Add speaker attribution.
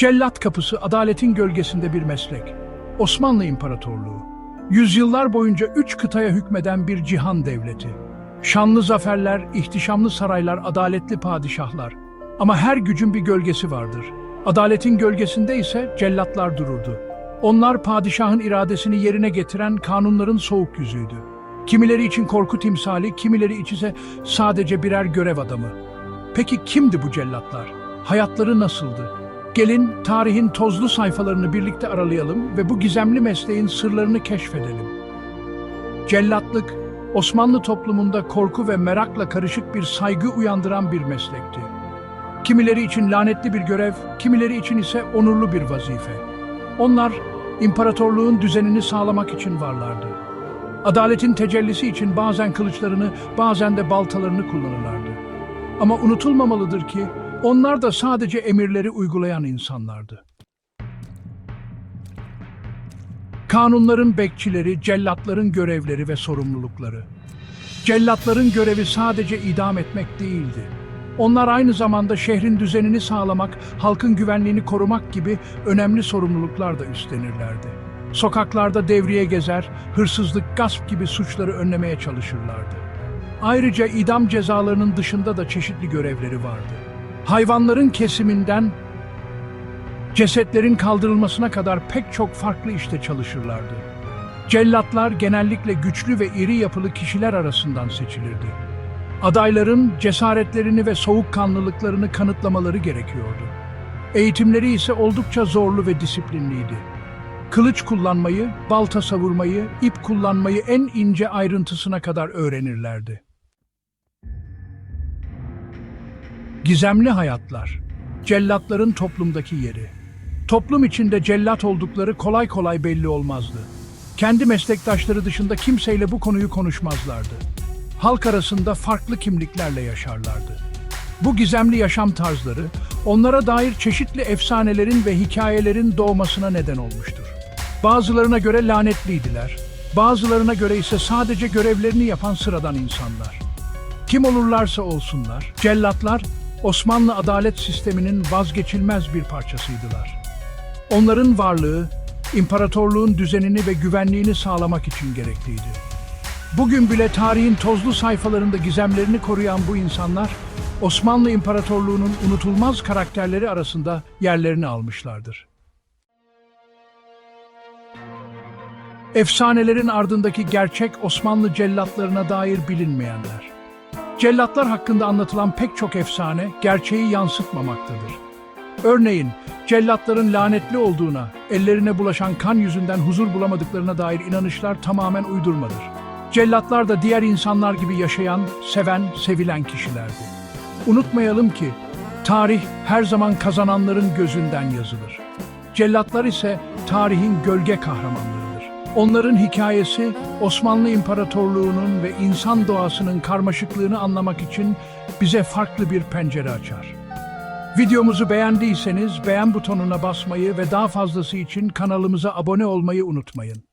Speaker 1: Cellat kapısı adaletin gölgesinde bir meslek. Osmanlı İmparatorluğu. Yüzyıllar boyunca üç kıtaya hükmeden bir cihan devleti. Şanlı zaferler, ihtişamlı saraylar, adaletli padişahlar. Ama her gücün bir gölgesi vardır. Adaletin gölgesinde ise cellatlar dururdu. Onlar padişahın iradesini yerine getiren kanunların soğuk yüzüydü. Kimileri için korku timsali, kimileri için sadece birer görev adamı. Peki kimdi bu cellatlar? Hayatları nasıldı? Gelin tarihin tozlu sayfalarını birlikte aralayalım ve bu gizemli mesleğin sırlarını keşfedelim. Cellatlık, Osmanlı toplumunda korku ve merakla karışık bir saygı uyandıran bir meslekti. Kimileri için lanetli bir görev, kimileri için ise onurlu bir vazife. Onlar, imparatorluğun düzenini sağlamak için varlardı. Adaletin tecellisi için bazen kılıçlarını, bazen de baltalarını kullanırlardı. Ama unutulmamalıdır ki onlar da sadece emirleri uygulayan insanlardı. Kanunların bekçileri, cellatların görevleri ve sorumlulukları. Cellatların görevi sadece idam etmek değildi. Onlar aynı zamanda şehrin düzenini sağlamak, halkın güvenliğini korumak gibi önemli sorumluluklar da üstlenirlerdi. Sokaklarda devriye gezer, hırsızlık, gasp gibi suçları önlemeye çalışırlardı. Ayrıca idam cezalarının dışında da çeşitli görevleri vardı. Hayvanların kesiminden cesetlerin kaldırılmasına kadar pek çok farklı işte çalışırlardı. Cellatlar genellikle güçlü ve iri yapılı kişiler arasından seçilirdi. Adayların cesaretlerini ve soğukkanlılıklarını kanıtlamaları gerekiyordu. Eğitimleri ise oldukça zorlu ve disiplinliydi. Kılıç kullanmayı, balta savurmayı, ip kullanmayı en ince ayrıntısına kadar öğrenirlerdi. Gizemli hayatlar, cellatların toplumdaki yeri. Toplum içinde cellat oldukları kolay kolay belli olmazdı. Kendi meslektaşları dışında kimseyle bu konuyu konuşmazlardı. Halk arasında farklı kimliklerle yaşarlardı. Bu gizemli yaşam tarzları onlara dair çeşitli efsanelerin ve hikayelerin doğmasına neden olmuştur. Bazılarına göre lanetliydiler, bazılarına göre ise sadece görevlerini yapan sıradan insanlar. Kim olurlarsa olsunlar, cellatlar Osmanlı adalet sisteminin vazgeçilmez bir parçasıydılar. Onların varlığı, imparatorluğun düzenini ve güvenliğini sağlamak için gerekliydi. Bugün bile tarihin tozlu sayfalarında gizemlerini koruyan bu insanlar, Osmanlı İmparatorluğu'nun unutulmaz karakterleri arasında yerlerini almışlardır. Efsanelerin ardındaki gerçek Osmanlı cellatlarına dair bilinmeyenler. Cellatlar hakkında anlatılan pek çok efsane gerçeği yansıtmamaktadır. Örneğin cellatların lanetli olduğuna, ellerine bulaşan kan yüzünden huzur bulamadıklarına dair inanışlar tamamen uydurmadır. Cellatlar da diğer insanlar gibi yaşayan, seven, sevilen kişilerdi. Unutmayalım ki tarih her zaman kazananların gözünden yazılır. Cellatlar ise tarihin gölge kahramanlarıdır. Onların hikayesi Osmanlı İmparatorluğu'nun ve insan doğasının karmaşıklığını anlamak için bize farklı bir pencere açar. Videomuzu beğendiyseniz beğen butonuna basmayı ve daha fazlası için kanalımıza abone olmayı unutmayın.